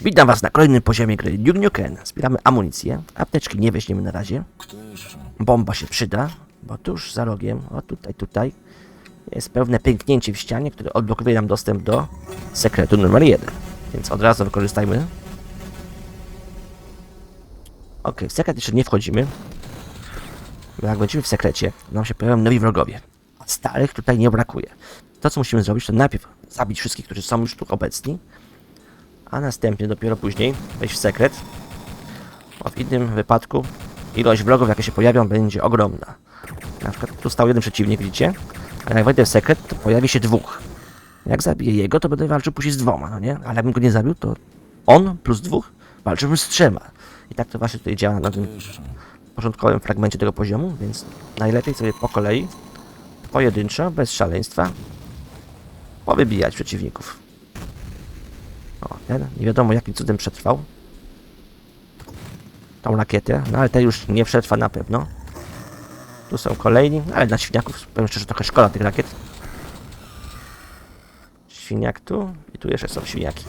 Witam Was na kolejnym poziomie gry Duke Nukem. Zbieramy amunicję. Apteczki nie weźmiemy na razie. Bomba się przyda, bo tuż za rogiem, o tutaj, tutaj, jest pewne pęknięcie w ścianie, które odblokuje nam dostęp do sekretu numer 1. Więc od razu wykorzystajmy. Ok, w sekret jeszcze nie wchodzimy. Bo jak będziemy w sekrecie, nam się pojawią nowi wrogowie. A starych tutaj nie brakuje. To, co musimy zrobić, to najpierw zabić wszystkich, którzy są już tu obecni, a następnie dopiero później wejść w sekret. Bo w innym wypadku ilość wrogów, jakie się pojawią, będzie ogromna. Na przykład tu stał jeden przeciwnik, widzicie? A jak wejdę w sekret, to pojawi się dwóch. Jak zabiję jego, to będę walczył później z dwoma, no nie? Ale jakbym go nie zabił, to on plus dwóch walczyłbym z trzema. I tak to właśnie tutaj działa na tym początkowym fragmencie tego poziomu, więc najlepiej sobie po kolei, pojedynczo, bez szaleństwa, powybijać przeciwników. O, ten nie wiadomo jakim cudem przetrwał. Tą rakietę, no ale ten już nie przetrwa na pewno. Tu są kolejni, ale dla świniaków powiem szczerze trochę szkoda tych rakiet. Świniak tu i tu jeszcze są świniaki.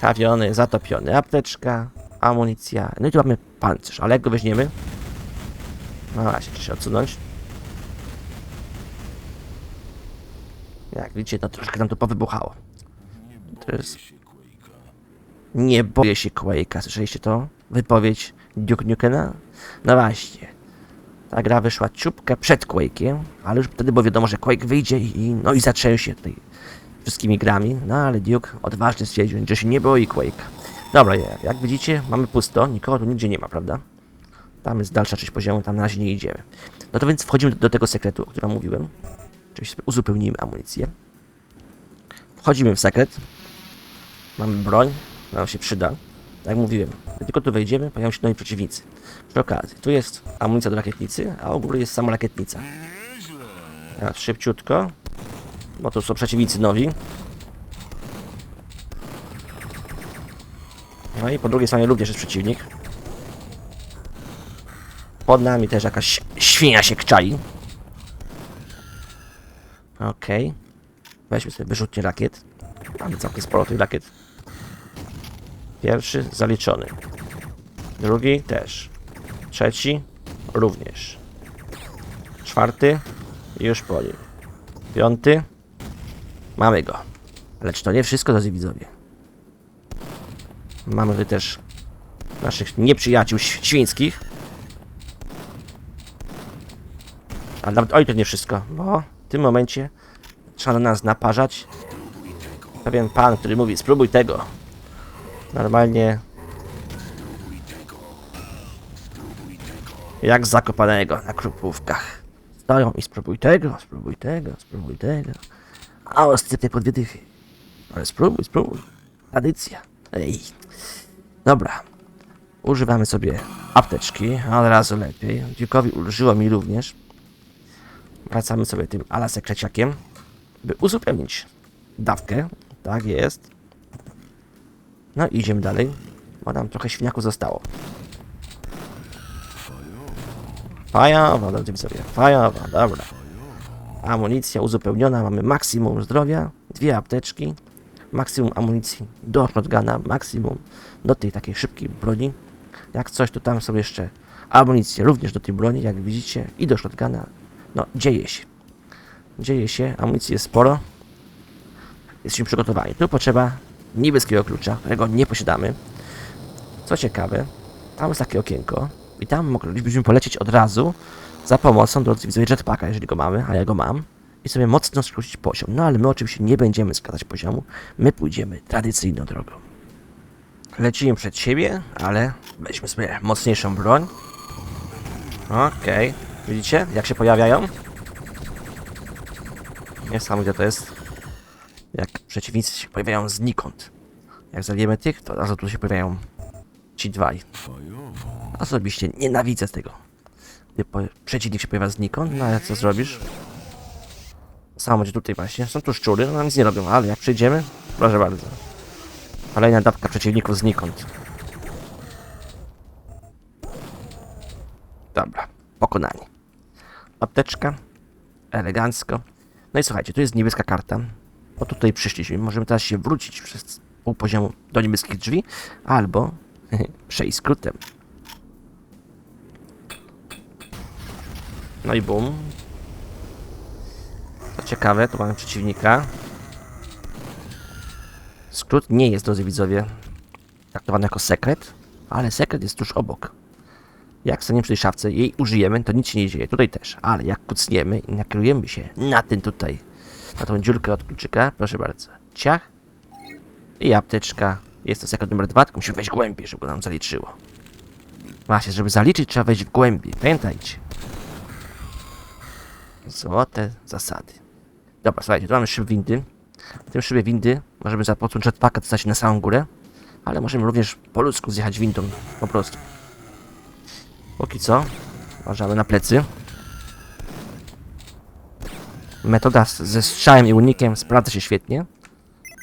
Trawiony, zatopiony, apteczka, amunicja. No i tu mamy pancerz, ale jak go weźmiemy? No właśnie, trzeba odsunąć. Jak widzicie, no troszkę nam to powybuchało. To jest... Nie boję się Quake'a. Słyszeliście to? Wypowiedź Duke Nukena? No właśnie. Ta gra wyszła ciupkę przed Quake'iem, ale już wtedy było wiadomo, że Quake wyjdzie i no i zaczęły się tutaj wszystkimi grami. No ale Duke odważnie stwierdził, że się nie boi Quake'a. Dobra, jak widzicie, mamy pusto, nikogo tu nigdzie nie ma, prawda? Tam jest dalsza część poziomu, tam na razie nie idziemy. No to więc wchodzimy do, do tego sekretu, o którym mówiłem. Czyli sobie uzupełnimy amunicję. Wchodzimy w sekret. Mamy broń, nam się przyda. Jak mówiłem, tylko tu wejdziemy, pojawią się nowi przeciwnicy. Przy okazji, tu jest amunicja do rakietnicy, a u góry jest sama rakietnica. Teraz szybciutko, bo to są przeciwnicy nowi. No i po drugiej stronie również jest przeciwnik. Pod nami też jakaś świnia się kczai. Okej. Weźmy sobie wyrzutnie rakiet. Mamy całkiem sporo tych rakiet. Pierwszy zaliczony. Drugi też. Trzeci również. Czwarty już po nim. Piąty. Mamy go. Lecz to nie wszystko, drodzy widzowie. Mamy tutaj też naszych nieprzyjaciół świńskich. Ale nawet oj, to nie wszystko, bo tym momencie trzeba na nas naparzać. Pewien pan, który mówi, spróbuj tego. Normalnie jak zakopanego na krupówkach. Stoją i spróbuj tego, spróbuj tego, spróbuj tego. A oscypnie po. Ale spróbuj, spróbuj. Tradycja. Ej. Dobra. Używamy sobie apteczki, a od razu lepiej. Dziękowi ulżyło mi również. Wracamy sobie tym ala sekreciakiem, by uzupełnić dawkę. Tak jest. No i idziemy dalej, bo nam trochę świniaków zostało. Fajowa, dajcie sobie. Fajowa, dobra. Amunicja uzupełniona, mamy maksimum zdrowia, dwie apteczki, maksimum amunicji do shotguna, maksimum do tej takiej szybkiej broni. Jak coś, to tam są jeszcze amunicje również do tej broni, jak widzicie, i do shotguna. No, dzieje się. Dzieje się, amunicji jest sporo. Jesteśmy przygotowani. Tu potrzeba niebieskiego klucza, którego nie posiadamy. Co ciekawe, tam jest takie okienko i tam moglibyśmy polecieć od razu za pomocą, drodzy widzowie, jetpacka, jeżeli go mamy, a ja go mam. I sobie mocno skrócić poziom. No ale my oczywiście nie będziemy składać poziomu. My pójdziemy tradycyjną drogą. Lecimy przed siebie, ale weźmy sobie mocniejszą broń. Okej. Widzicie, jak się pojawiają? Niesamowite to jest. Jak przeciwnicy się pojawiają znikąd. Jak zabijemy tych, to razu tu się pojawiają ci dwaj. Osobiście nienawidzę tego. Gdy przeciwnik się pojawia znikąd, no ale co zrobisz? Samo tutaj właśnie. Są tu szczury, no nic nie robią, ale jak przyjdziemy, proszę bardzo. Kolejna dawka przeciwników znikąd. Dobra, pokonani. Apteczka, elegancko. No i słuchajcie, tu jest niebieska karta. bo tutaj przyszliśmy. Możemy teraz się wrócić przez pół poziomu do niebieskich drzwi, albo przejść skrótem. No i bum. Co ciekawe, tu mamy przeciwnika. Skrót nie jest, drodzy widzowie, traktowany jako sekret, ale sekret jest tuż obok. Jak staniemy przy tej szafce, jej użyjemy, to nic się nie dzieje. Tutaj też. Ale jak kucniemy i nakierujemy się na ten tutaj, na tą dziurkę od kluczyka, proszę bardzo. Ciach. I apteczka. Jest to sekret numer dwa, tylko musimy wejść głębiej, żeby nam zaliczyło. Właśnie, żeby zaliczyć, trzeba wejść w głębiej. Pamiętajcie. Złote zasady. Dobra, słuchajcie, tu mamy szyb windy. W tym szybie windy możemy za pomocą jetpacka dostać na samą górę, ale możemy również po ludzku zjechać windą, po prostu. Póki co, uważamy na plecy. Metoda ze strzałem i unikiem sprawdza się świetnie.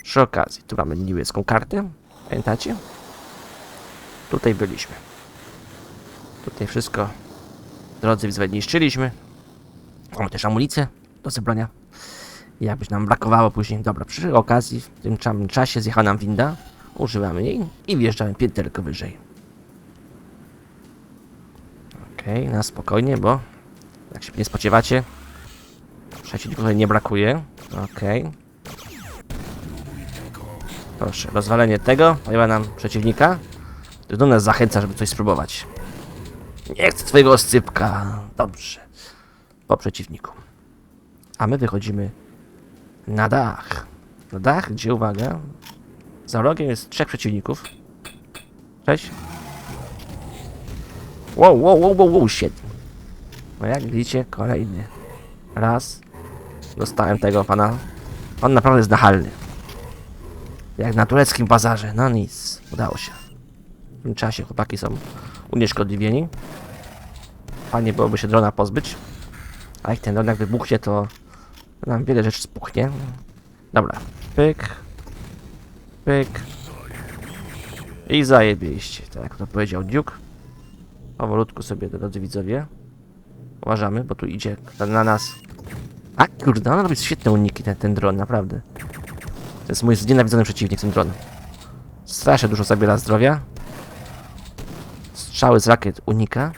Przy okazji, tu mamy niebieską kartę. Pamiętacie? Tutaj byliśmy. Tutaj wszystko, drodzy widzowie, niszczyliśmy. Mamy też amunicję do zebrania. Jakbyś nam brakowało później. Dobra, przy okazji, w tym czasie zjechała nam winda. Używamy jej i wjeżdżamy pięterko wyżej. Okej, na spokojnie, bo jak się nie spodziewacie, przeciwników tutaj nie brakuje. Okej. Proszę, rozwalenie tego pojawia nam przeciwnika. To nas zachęca, żeby coś spróbować. Nie chcę twojego oscypka. Dobrze. Po przeciwniku. A my wychodzimy na dach. Na dach, gdzie uwaga, za rogiem jest trzech przeciwników. Cześć. Wow, wow, wow, wow, wow, shit. No jak widzicie, kolejny raz dostałem tego pana. On naprawdę jest nachalny. Jak na tureckim bazarze. No nic, udało się. W tym czasie chłopaki są unieszkodliwieni. Fajnie byłoby się drona pozbyć. A jak ten dron jak wybuchnie, to nam wiele rzeczy spuchnie. Dobra, pyk, pyk. I zajebiście, tak jak to powiedział Duke. Powolutku sobie, drodzy widzowie. Uważamy, bo tu idzie na- na nas. A kurde, on robi świetne uniki, ten, ten dron, naprawdę. To jest mój znienawidzony przeciwnik, ten dron. Strasznie dużo zabiera zdrowia. Strzały z rakiet unika.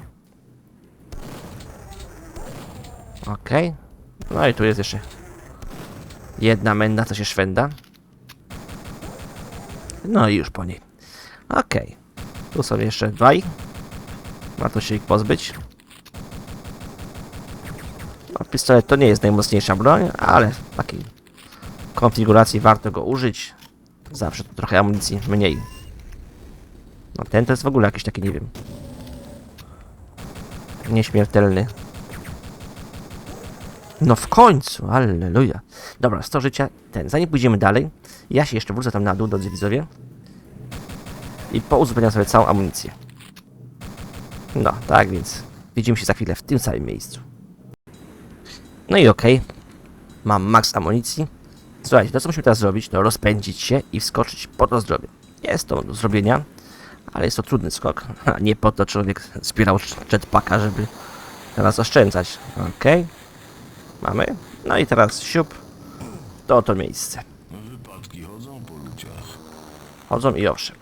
Okej. No i tu jest jeszcze jedna menda, co się szwenda. No i już po niej. Okej. Tu są jeszcze dwaj. Warto się ich pozbyć. No, pistolet to nie jest najmocniejsza broń, ale w takiej konfiguracji warto go użyć. Zawsze tu trochę amunicji mniej. No ten to jest w ogóle jakiś taki, nie wiem. Nieśmiertelny. No w końcu, alleluja. Dobra, 100 życia, ten. Zanim pójdziemy dalej, ja się jeszcze wrócę tam na dół, drodzy widzowie. I pouzupełniam sobie całą amunicję. No, tak więc widzimy się za chwilę w tym samym miejscu. No i okej. Mam max amunicji. Słuchajcie, to co musimy teraz zrobić, to rozpędzić się i wskoczyć po to zdrowie. Jest to do zrobienia, ale jest to trudny skok. A nie po to człowiek zbierał jetpacka, żeby teraz oszczędzać. Okej. Mamy. No i teraz siup. To to miejsce. Wypadki chodzą po ludziach. Chodzą i owszem.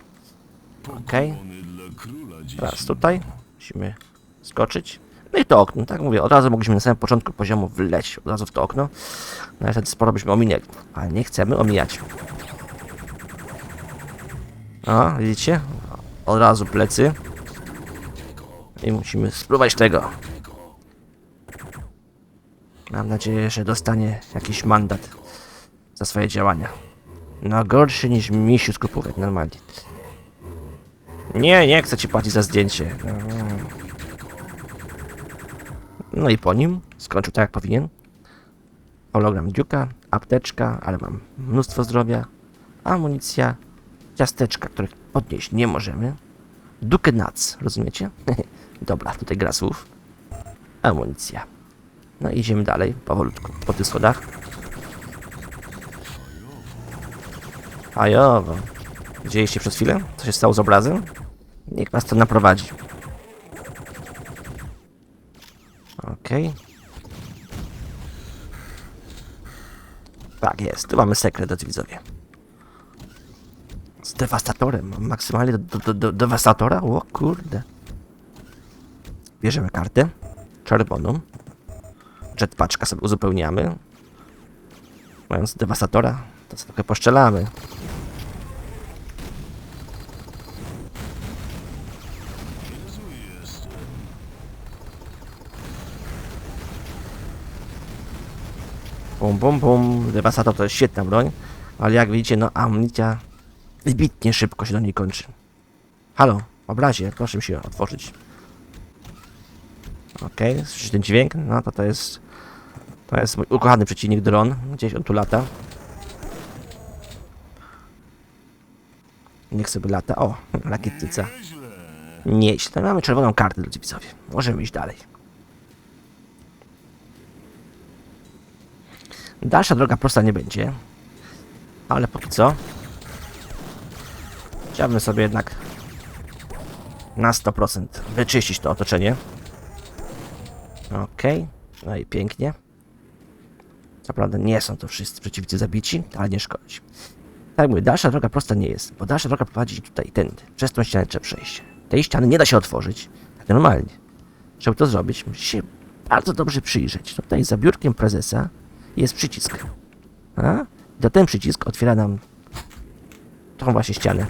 Okej. Teraz tutaj musimy skoczyć. No i to okno, tak mówię, od razu mogliśmy na samym początku poziomu wleć od razu w to okno. No i wtedy sporo byśmy ominęli, ale nie chcemy omijać. O, widzicie? Od razu plecy. I musimy spróbować tego. Mam nadzieję, że dostanie jakiś mandat za swoje działania. No gorszy niż misiu z normalnie. Nie, nie chcę ci płacić za zdjęcie. No i po nim skończył tak jak powinien. Hologram dziuka, apteczka, ale mam mnóstwo zdrowia, amunicja, ciasteczka, których podnieść nie możemy. Duke Nuts, rozumiecie? Dobra, tutaj gra słów. Amunicja. No i idziemy dalej, powolutku, po tych schodach. Fajowo. Widzieliście przez chwilę, co się stało z obrazem? Niech nas to naprowadzi. Okej. Tak jest, tu mamy sekret, drodzy widzowie. Z dewastatorem, maksymalnie do, do, do dewastatora? O kurde. Bierzemy kartę czerwoną. Jetpaczka sobie uzupełniamy. Mając dewastatora, to sobie trochę poszczelamy. Bum, bum, bum. Dewastator to jest świetna broń, ale jak widzicie, no amunicja wybitnie szybko się do niej kończy. Halo, obrazie, proszę mi się otworzyć. Okej, okay, słyszysz ten dźwięk? No to to jest... To jest mój ukochany przeciwnik dron. Gdzieś on tu lata. Niech sobie lata. O, rakietnica. Nieźle. Mamy czerwoną kartę, drodzy widzowie. Możemy iść dalej. Dalsza droga prosta nie będzie. Ale póki co... Chciałbym sobie jednak na 100% wyczyścić to otoczenie. Okej, no i pięknie. Co prawda nie są to wszyscy przeciwnicy zabici, ale nie szkodzi. Tak mówię, dalsza droga prosta nie jest, bo dalsza droga prowadzi tutaj tędy. Przez tą ścianę trzeba przejść. Tej ściany nie da się otworzyć, tak normalnie. Żeby to zrobić, musi się bardzo dobrze przyjrzeć. Tutaj za biurkiem prezesa jest przycisk. A? I to ten przycisk otwiera nam tą właśnie ścianę,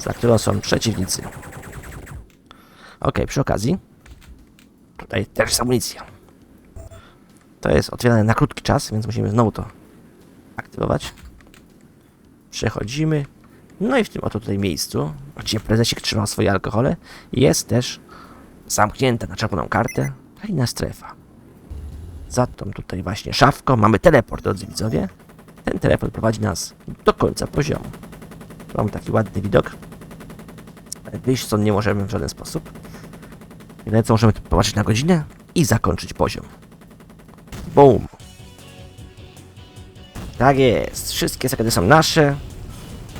za którą są przeciwnicy. Ok, przy okazji, tutaj też jest amunicja. To jest otwierane na krótki czas, więc musimy znowu to aktywować. Przechodzimy. No i w tym oto tutaj miejscu, gdzie prezesik trzymał swoje alkohole, jest też zamknięta na czerwoną kartę tajna strefa. Za tą tutaj właśnie szafką mamy teleport, drodzy widzowie. Ten teleport prowadzi nas do końca poziomu. Tu Mamy taki ładny widok. Wyjść stąd nie możemy w żaden sposób. Jedyne co możemy popatrzeć na godzinę i zakończyć poziom. Boom. Tak jest. Wszystkie sekrety są nasze.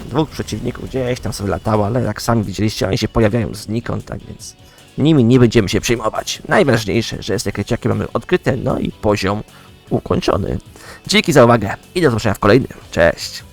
Dwóch przeciwników gdzieś tam sobie latało, ale jak sami widzieliście, oni się pojawiają znikąd, tak więc nimi nie będziemy się przejmować. Najważniejsze, że sekreciaki mamy odkryte, no i poziom ukończony. Dzięki za uwagę i do zobaczenia w kolejnym. Cześć.